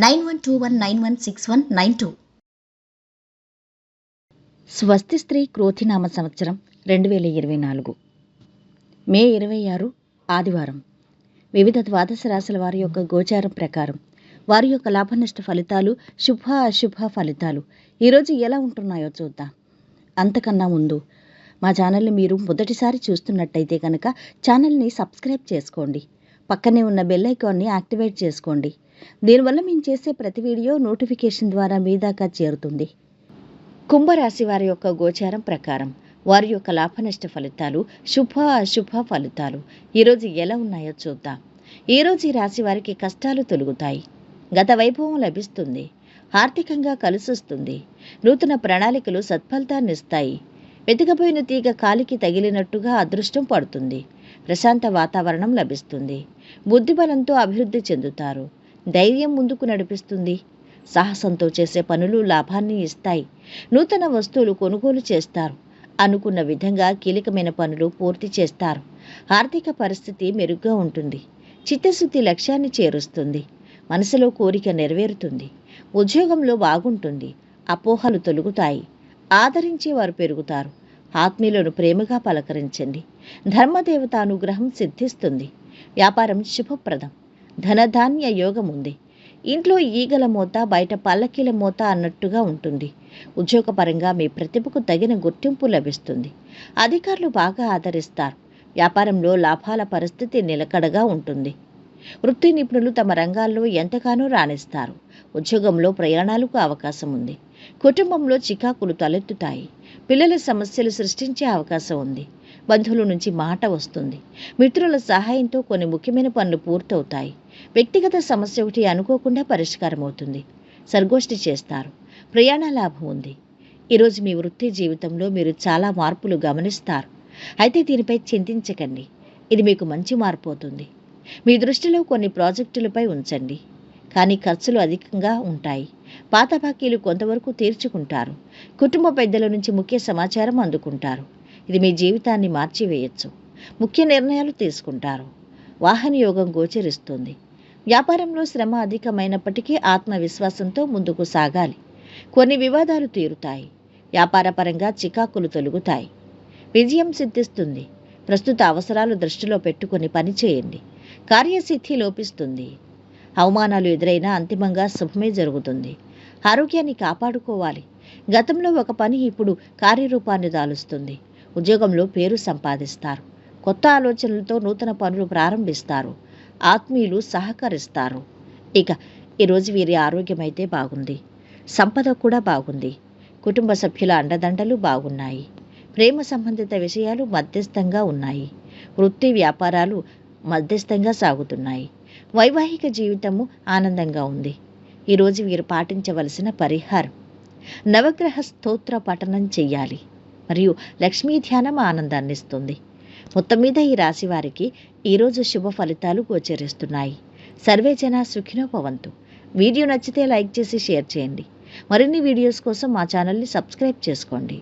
nine one two one nine one six one nine two. స్వస్తి స్త్రీ క్రోధినామ సంవత్సరం రెండు వేల ఇరవై నాలుగు. మే ఇరవై ఆరు ఆదివారం. వివిధ ద్వాదశ రాశుల వారి యొక్క గోచారం ప్రకారం వారి యొక్క లాభనష్ట ఫలితాలు శుభ అశుభ ఫలితాలు ఈరోజు ఎలా ఉంటున్నాయో చూద్దాం. అంతకన్నా ముందు మా ఛానల్ని మీరు మొదటిసారి చూస్తున్నట్టయితే కనుక ఛానల్ని సబ్స్క్రైబ్ చేసుకోండి. పక్కనే ఉన్న బెల్ ఐకాన్ని యాక్టివేట్ చేసుకోండి. దీనివల్ల మేము చేసే ప్రతి వీడియో నోటిఫికేషన్ ద్వారా మీ దాకా చేరుతుంది. కుంభరాశి వారి యొక్క గోచారం ప్రకారం వారి యొక్క లాభనష్ట ఫలితాలు శుభ అశుభ ఫలితాలు ఈరోజు ఎలా ఉన్నాయో చూద్దాం. ఈరోజు ఈ రాశి వారికి కష్టాలు తొలుగుతాయి. గత వైభవం లభిస్తుంది. ఆర్థికంగా కలిసొస్తుంది. నూతన ప్రణాళికలు సత్ఫలితాన్ని ఇస్తాయి. వెతకపోయిన తీగ కాలికి తగిలినట్టుగా అదృష్టం పడుతుంది. ప్రశాంత వాతావరణం లభిస్తుంది. బుద్ధిబలంతో అభివృద్ధి చెందుతారు. ధైర్యం ముందుకు నడిపిస్తుంది. సాహసంతో చేసే పనులు లాభాన్ని ఇస్తాయి. నూతన వస్తువులు కొనుగోలు చేస్తారు. అనుకున్న విధంగా కీలకమైన పనులు పూర్తి చేస్తారు. ఆర్థిక పరిస్థితి మెరుగ్గా ఉంటుంది. చిత్తశుద్ధి లక్ష్యాన్ని చేరుస్తుంది. మనసులో కోరిక నెరవేరుతుంది. ఉద్యోగంలో బాగుంటుంది. అపోహలు తొలుగుతాయి. ఆదరించే వారు పెరుగుతారు. ఆత్మీయులను ప్రేమగా పలకరించండి. ధర్మదేవత అనుగ్రహం సిద్ధిస్తుంది. వ్యాపారం శుభప్రదం. ధనధాన్య యోగం ఉంది. ఇంట్లో ఈగల మూత బయట పల్లకీల మూత అన్నట్టుగా ఉంటుంది. ఉద్యోగపరంగా మీ ప్రతిభకు తగిన గుర్తింపు లభిస్తుంది. అధికారులు బాగా ఆదరిస్తారు. వ్యాపారంలో లాభాల పరిస్థితి నిలకడగా ఉంటుంది. వృత్తి నిపుణులు తమ రంగాల్లో ఎంతగానో రాణిస్తారు. ఉద్యోగంలో ప్రయాణాలకు అవకాశం ఉంది. కుటుంబంలో చికాకులు తలెత్తుతాయి. పిల్లల సమస్యలు సృష్టించే అవకాశం ఉంది. బంధువుల నుంచి మాట వస్తుంది. మిత్రుల సహాయంతో కొన్ని ముఖ్యమైన పనులు పూర్తవుతాయి. వ్యక్తిగత సమస్య ఒకటి అనుకోకుండా పరిష్కారం అవుతుంది సర్గోష్ఠి చేస్తారు. ప్రయాణ లాభం ఉంది. ఈరోజు మీ వృత్తి జీవితంలో మీరు చాలా మార్పులు గమనిస్తారు. అయితే దీనిపై చింతించకండి. ఇది మీకు మంచి మార్పు అవుతుంది. మీ దృష్టిలో కొన్ని ప్రాజెక్టులపై ఉంచండి. కానీ ఖర్చులు అధికంగా ఉంటాయి. పాత బాకీలు కొంతవరకు తీర్చుకుంటారు. కుటుంబ పెద్దల నుంచి ముఖ్య సమాచారం అందుకుంటారు. ఇది మీ జీవితాన్ని మార్చివేయచ్చు. ముఖ్య నిర్ణయాలు తీసుకుంటారు. వాహన యోగం గోచరిస్తుంది. వ్యాపారంలో శ్రమ అధికమైనప్పటికీ ఆత్మవిశ్వాసంతో ముందుకు సాగాలి. కొన్ని వివాదాలు తీరుతాయి. వ్యాపారపరంగా చికాకులు తొలుగుతాయి. విజయం సిద్ధిస్తుంది. ప్రస్తుత అవసరాలు దృష్టిలో పెట్టుకొని పనిచేయండి. కార్యసిద్ధి లోపిస్తుంది. అవమానాలు ఎదురైనా అంతిమంగా శుభమే జరుగుతుంది. ఆరోగ్యాన్ని కాపాడుకోవాలి. గతంలో ఒక పని ఇప్పుడు కార్యరూపాన్ని దాలుస్తుంది. ఉద్యోగంలో పేరు సంపాదిస్తారు. కొత్త ఆలోచనలతో నూతన పనులు ప్రారంభిస్తారు. ఆత్మీయులు సహకరిస్తారు. ఇక ఈరోజు వీరి ఆరోగ్యం అయితే బాగుంది. సంపద కూడా బాగుంది. కుటుంబ సభ్యుల అండదండలు బాగున్నాయి. ప్రేమ సంబంధిత విషయాలు మధ్యస్థంగా ఉన్నాయి. వృత్తి వ్యాపారాలు మధ్యస్థంగా సాగుతున్నాయి. వైవాహిక జీవితము ఆనందంగా ఉంది. ఈరోజు వీరు పాటించవలసిన పరిహారం. నవగ్రహ స్తోత్ర పఠనం చెయ్యాలి. మరియు లక్ష్మీ ధ్యానం ఆనందాన్ని ఇస్తుంది. మొత్తం మీద ఈ రాశి వారికి ఈరోజు శుభ ఫలితాలు గోచరిస్తున్నాయి. సర్వే జన సుఖినో భవంతు. వీడియో నచ్చితే లైక్ చేసి షేర్ చేయండి. మరిన్ని వీడియోస్ కోసం మా ఛానల్ని సబ్స్క్రైబ్ చేసుకోండి.